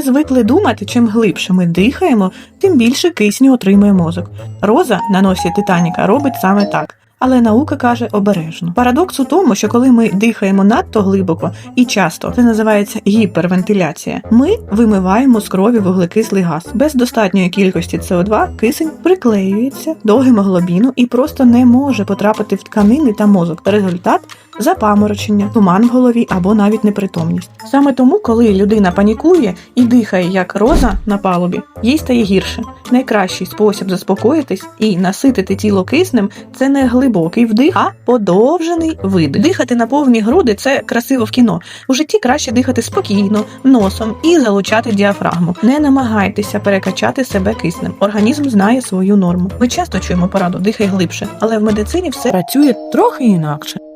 звикли думати, чим глибше ми дихаємо, тим більше кисню отримує мозок. Роза на носі Титаніка робить саме так. Але наука каже обережно. Парадокс у тому, що коли ми дихаємо надто глибоко і часто, це називається гіпервентиляція. Ми вимиваємо з крові вуглекислий газ. Без достатньої кількості СО2 кисень приклеюється до гемоглобіну і просто не може потрапити в тканини та мозок. Результат запаморочення, туман в голові або навіть непритомність. Саме тому, коли людина панікує і дихає як роза на палубі, їй стає гірше. Найкращий спосіб заспокоїтись і наситити тіло киснем це не глибокий вдих, а подовжений видих. Дихати на повні груди це красиво в кіно. У житті краще дихати спокійно, носом і залучати діафрагму. Не намагайтеся перекачати себе киснем. Організм знає свою норму. Ми часто чуємо пораду, дихай глибше, але в медицині все працює трохи інакше.